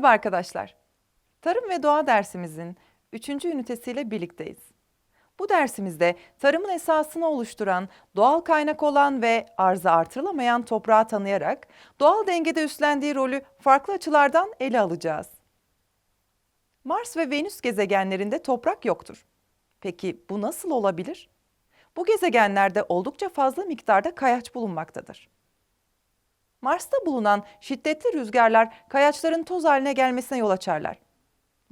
Merhaba arkadaşlar. Tarım ve doğa dersimizin 3. ünitesiyle birlikteyiz. Bu dersimizde tarımın esasını oluşturan, doğal kaynak olan ve arzı artırılamayan toprağı tanıyarak doğal dengede üstlendiği rolü farklı açılardan ele alacağız. Mars ve Venüs gezegenlerinde toprak yoktur. Peki bu nasıl olabilir? Bu gezegenlerde oldukça fazla miktarda kayaç bulunmaktadır. Mars'ta bulunan şiddetli rüzgarlar kayaçların toz haline gelmesine yol açarlar.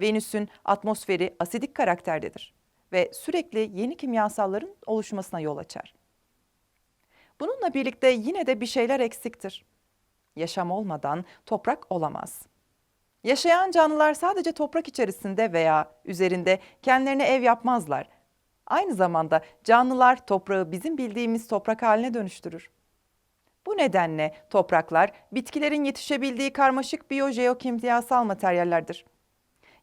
Venüs'ün atmosferi asidik karakterdedir ve sürekli yeni kimyasalların oluşmasına yol açar. Bununla birlikte yine de bir şeyler eksiktir. Yaşam olmadan toprak olamaz. Yaşayan canlılar sadece toprak içerisinde veya üzerinde kendilerine ev yapmazlar. Aynı zamanda canlılar toprağı bizim bildiğimiz toprak haline dönüştürür. Bu nedenle topraklar bitkilerin yetişebildiği karmaşık biyojeokimyasal materyallerdir.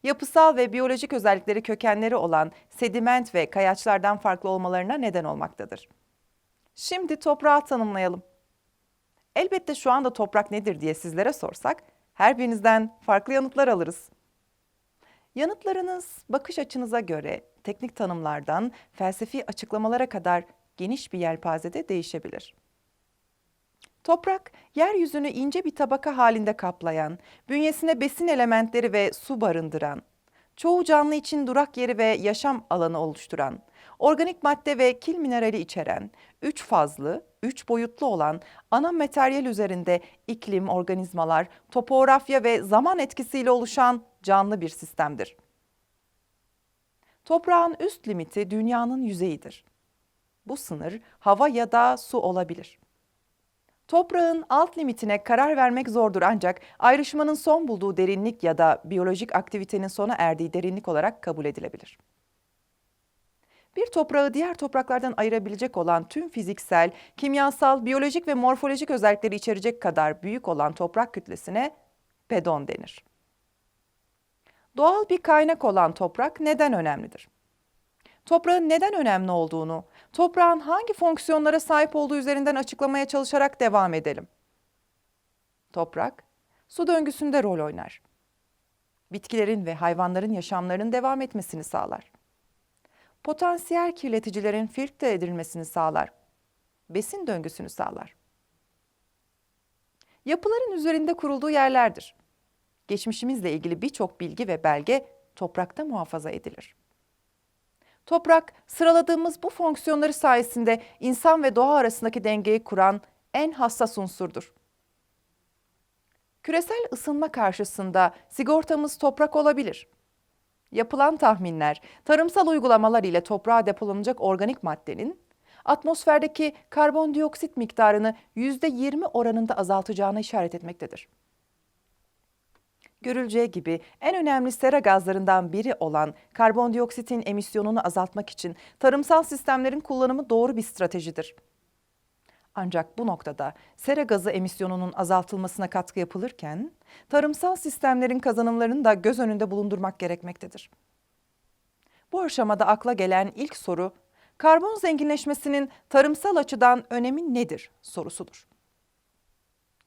Yapısal ve biyolojik özellikleri kökenleri olan sediment ve kayaçlardan farklı olmalarına neden olmaktadır. Şimdi toprağı tanımlayalım. Elbette şu anda toprak nedir diye sizlere sorsak her birinizden farklı yanıtlar alırız. Yanıtlarınız bakış açınıza göre teknik tanımlardan felsefi açıklamalara kadar geniş bir yelpazede değişebilir. Toprak, yeryüzünü ince bir tabaka halinde kaplayan, bünyesine besin elementleri ve su barındıran, çoğu canlı için durak yeri ve yaşam alanı oluşturan, organik madde ve kil minerali içeren, üç fazlı, üç boyutlu olan ana materyal üzerinde iklim, organizmalar, topografya ve zaman etkisiyle oluşan canlı bir sistemdir. Toprağın üst limiti dünyanın yüzeyidir. Bu sınır hava ya da su olabilir. Toprağın alt limitine karar vermek zordur ancak ayrışmanın son bulduğu derinlik ya da biyolojik aktivitenin sona erdiği derinlik olarak kabul edilebilir. Bir toprağı diğer topraklardan ayırabilecek olan tüm fiziksel, kimyasal, biyolojik ve morfolojik özellikleri içerecek kadar büyük olan toprak kütlesine pedon denir. Doğal bir kaynak olan toprak neden önemlidir? Toprağın neden önemli olduğunu, toprağın hangi fonksiyonlara sahip olduğu üzerinden açıklamaya çalışarak devam edelim. Toprak, su döngüsünde rol oynar. Bitkilerin ve hayvanların yaşamlarının devam etmesini sağlar. Potansiyel kirleticilerin filtre edilmesini sağlar. Besin döngüsünü sağlar. Yapıların üzerinde kurulduğu yerlerdir. Geçmişimizle ilgili birçok bilgi ve belge toprakta muhafaza edilir. Toprak, sıraladığımız bu fonksiyonları sayesinde insan ve doğa arasındaki dengeyi kuran en hassas unsurdur. Küresel ısınma karşısında sigortamız toprak olabilir. Yapılan tahminler, tarımsal uygulamalar ile toprağa depolanacak organik maddenin atmosferdeki karbondioksit miktarını %20 oranında azaltacağına işaret etmektedir. Görüleceği gibi en önemli sera gazlarından biri olan karbondioksitin emisyonunu azaltmak için tarımsal sistemlerin kullanımı doğru bir stratejidir. Ancak bu noktada sera gazı emisyonunun azaltılmasına katkı yapılırken tarımsal sistemlerin kazanımlarını da göz önünde bulundurmak gerekmektedir. Bu aşamada akla gelen ilk soru karbon zenginleşmesinin tarımsal açıdan önemi nedir sorusudur.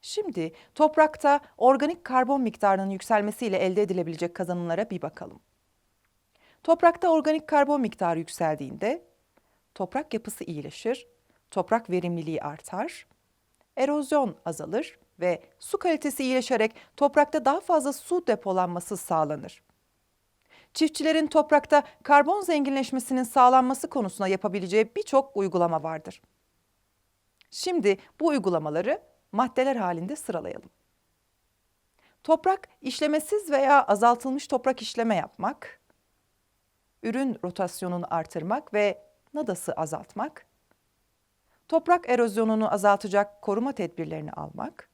Şimdi toprakta organik karbon miktarının yükselmesiyle elde edilebilecek kazanımlara bir bakalım. Toprakta organik karbon miktarı yükseldiğinde toprak yapısı iyileşir, toprak verimliliği artar, erozyon azalır ve su kalitesi iyileşerek toprakta daha fazla su depolanması sağlanır. Çiftçilerin toprakta karbon zenginleşmesinin sağlanması konusuna yapabileceği birçok uygulama vardır. Şimdi bu uygulamaları maddeler halinde sıralayalım. Toprak işlemesiz veya azaltılmış toprak işleme yapmak, ürün rotasyonunu artırmak ve nadası azaltmak, toprak erozyonunu azaltacak koruma tedbirlerini almak,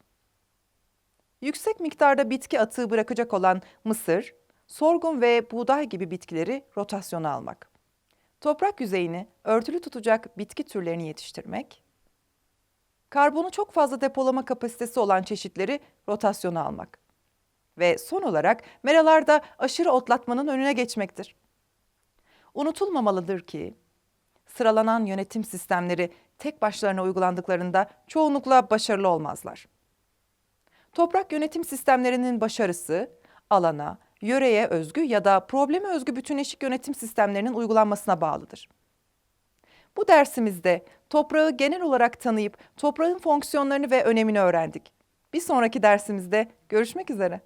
yüksek miktarda bitki atığı bırakacak olan mısır, sorgun ve buğday gibi bitkileri rotasyona almak, toprak yüzeyini örtülü tutacak bitki türlerini yetiştirmek, karbonu çok fazla depolama kapasitesi olan çeşitleri rotasyona almak. Ve son olarak meralarda aşırı otlatmanın önüne geçmektir. Unutulmamalıdır ki sıralanan yönetim sistemleri tek başlarına uygulandıklarında çoğunlukla başarılı olmazlar. Toprak yönetim sistemlerinin başarısı alana, yöreye özgü ya da probleme özgü bütünleşik yönetim sistemlerinin uygulanmasına bağlıdır. Bu dersimizde toprağı genel olarak tanıyıp toprağın fonksiyonlarını ve önemini öğrendik. Bir sonraki dersimizde görüşmek üzere.